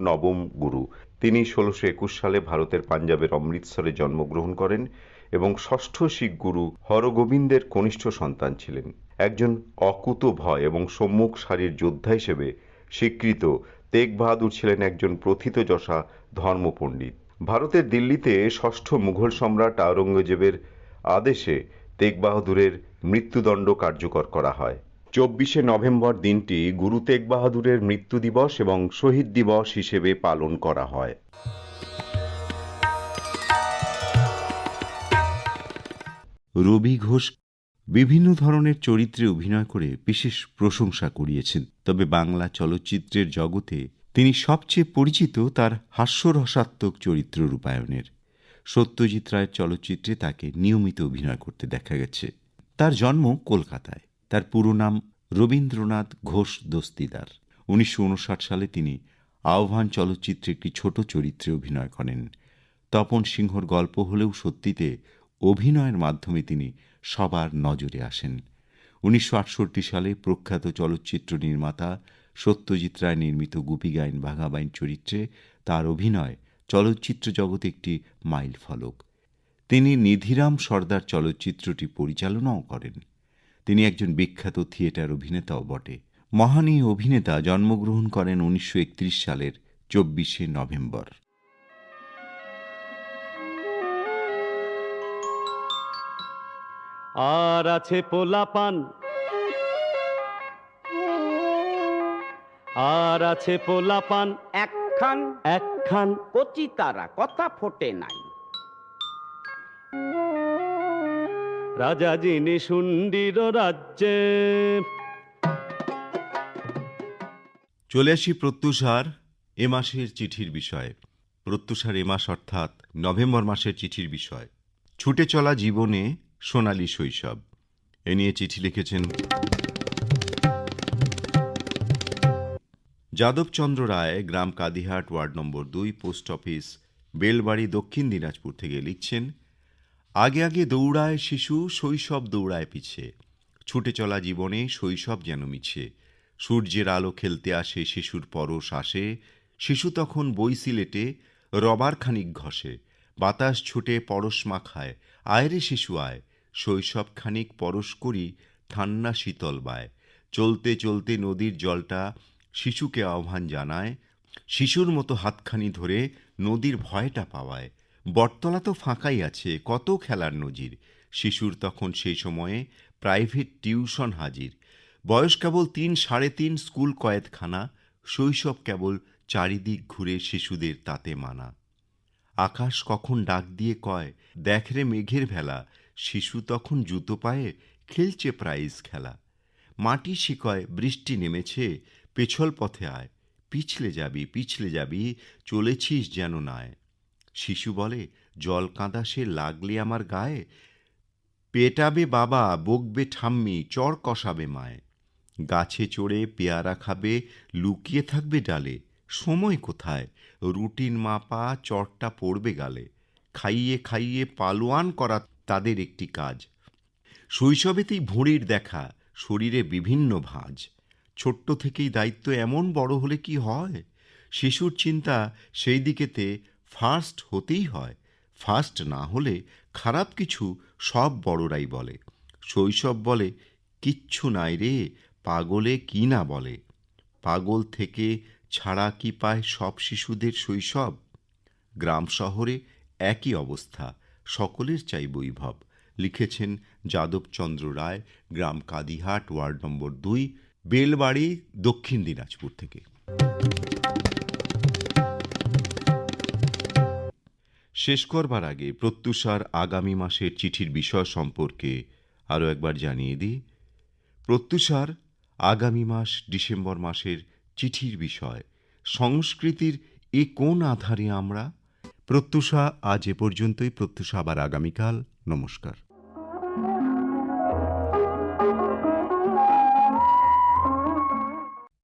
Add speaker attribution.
Speaker 1: নবম গুরু। তিনি ষোলোশো একুশ সালে ভারতের পাঞ্জাবের অমৃতসরে জন্মগ্রহণ করেন এবং ষষ্ঠ শিখ গুরু হরগোবিন্দের কনিষ্ঠ সন্তান ছিলেন। একজন অকুত ভয় এবং সম্মুখ সারির যোদ্ধা হিসেবে স্বীকৃত তেগ বাহাদুর ছিলেন একজন প্রথিতযশা ধর্মপণ্ডিত। ভারতের দিল্লিতে ষষ্ঠ মুঘল সম্রাট আওরঙ্গজেবের আদেশে তেগ বাহাদুরের মৃত্যুদণ্ড কার্যকর করা হয়। চব্বিশে নভেম্বর দিনটি গুরু তেগ বাহাদুরের মৃত্যু দিবস এবং শহীদ দিবস হিসেবে পালন করা হয়।
Speaker 2: রবি ঘোষ বিভিন্ন ধরনের চরিত্রে অভিনয় করে বিশেষ প্রশংসা কুড়িয়েছেন। তবে বাংলা চলচ্চিত্রের জগতে তিনি সবচেয়ে পরিচিত তার হাস্যরসাত্মক চরিত্র রূপায়ণের। সত্যজিৎ রায়ের চলচ্চিত্রে তাকে নিয়মিত অভিনয় করতে দেখা গেছে। তার জন্ম কলকাতায়। তার পুরো নাম রবীন্দ্রনাথ ঘোষ দস্তিদার। উনিশশো উনষাট সালে তিনি আহ্বান চলচ্চিত্রে একটি ছোট চরিত্রে অভিনয় করেন। তপন সিংহর গল্প হলেও সত্যিতে অভিনয়ের মাধ্যমে তিনি সবার নজরে আসেন। উনিশশো আটষট্টি সালে প্রখ্যাত চলচ্চিত্র নির্মাতা সত্যজিৎ রায় নির্মিত গুপি গাইন ভাগাবাইন চরিত্রে তার অভিনয় চলচ্চিত্র জগতে একটি মাইল ফলক তিনি নিধিরাম সর্দার চলচ্চিত্রটি পরিচালনাও করেন। তিনি একজন বিখ্যাত থিয়েটার অভিনেতাও বটে। মহান এই অভিনেতা জন্মগ্রহণ করেন উনিশশো একত্রিশ সালের চব্বিশে নভেম্বর।
Speaker 3: আর আছে পোলাপান। আর আছে পোলাপান।
Speaker 4: একখান।
Speaker 3: একখান।
Speaker 4: কচি তারা কথা ফোটে নাই।
Speaker 3: রাজা যিনি শুন্ডির রাজ্যে।
Speaker 2: চলে আসি প্রত্যুষার এ মাসের চিঠির বিষয়ে। প্রত্যুষার এ মাস অর্থাৎ নভেম্বর মাসের চিঠির বিষয়। ছুটে চলা জীবনে সোনালি শৈশব। এ নিয়ে চিঠি লিখেছেন যাদবচন্দ্র রায়, গ্রাম কাদিহাট ওয়ার্ড নম্বর দুই, পোস্ট অফিস, বেলবাড়ি, দক্ষিণ দিনাজপুর থেকে লিখছেন আগে আগে দৌড়ায় শিশু, শৈশব দৌড়ায় পিছে। ছুটে চলা জীবনে শৈশব যেন মিছে। সূর্যের আলো খেলতে আসে, শিশুর পরশ আসে। শিশু তখন বই সিলেটে, রবার খানিক ঘষে। বাতাস ছুটে পরশ মাখায় আয়রে শিশু আয়। শৈশব খানিক পরশ করি, ঠান্ডা শীতল বায়। চলতে চলতে নদীর জলটা শিশুকে আহ্বান জানায়, শিশুর মতো হাতখানি ধরে নদীর ভয়টা পাওয়ায়। বটতলা তো ফাঁকাই আছে, কত খেলার নজির। শিশুর তখন সেই সময়ে প্রাইভেট টিউশন হাজির। বয়স কেবল তিন, সাড়ে তিন, স্কুল কয়েদখানা শৈশব কেবল চারিদিক ঘুরে শিশুদের তাতে মানা। আকাশ কখন ডাক দিয়ে কয়, দেখ রে মেঘের ভেলা, শিশু তখন জুতো পায়ে খেলছে প্রাইজ খেলা। মাটি শিকয়, বৃষ্টি নেমেছে, পেছল পথে আয়। পিছলে যাবি পিছলে যাবি, চলেছিস যেন নায়। শিশু বলে, জল কাঁদা সে লাগলে আমার গায়ে। পেটাবে বাবা, বকবে ঠাম্মি, চর কষাবে মায়। গাছে চড়ে পেয়ারা খাবে, লুকিয়ে থাকবে ডালে। সময় কোথায়? রুটিন মাপা, চরটা পড়বে গালে। খাইয়ে খাইয়ে পালোয়ান করা তাদের একটি কাজ। শৈশবেতেই ভুঁড়ির দেখা, শরীরে বিভিন্ন ভাঁজ। ছোট্ট থেকেই দায়িত্ব এমন বড় হলে কি হয়? শিশুর চিন্তা সেই দিকেতে ফার্স্ট হতেই হয়। ফার্স্ট না হলে খারাপ কিছু সব বড়রাই বলে। শৈশব বলে, কিচ্ছু নাই রে, পাগলে কি না বলে? পাগল থেকে ছাড়া কি পায় সব শিশুদের শৈশব? গ্রাম শহরে একই অবস্থা, সকলের চাই বৈভব। লিখেছেন যাদবচন্দ্র রায়, গ্রাম কাদিহাট, ওয়ার্ড নম্বর দুই, বেলবাড়ি, দক্ষিণ দিনাজপুর থেকে। শেষ করবার আগে প্রত্যুষার আগামী মাসের চিঠির বিষয় সম্পর্কে আরও একবার জানিয়ে দিই। প্রত্যুষার আগামী মাস ডিসেম্বর মাসের চিঠির বিষয়, সংস্কৃতির এ কোন আধারে আমরা? প্রত্যুষা, আজ এ পর্যন্তই। প্রত্যুষা আবার আগামীকাল। নমস্কার।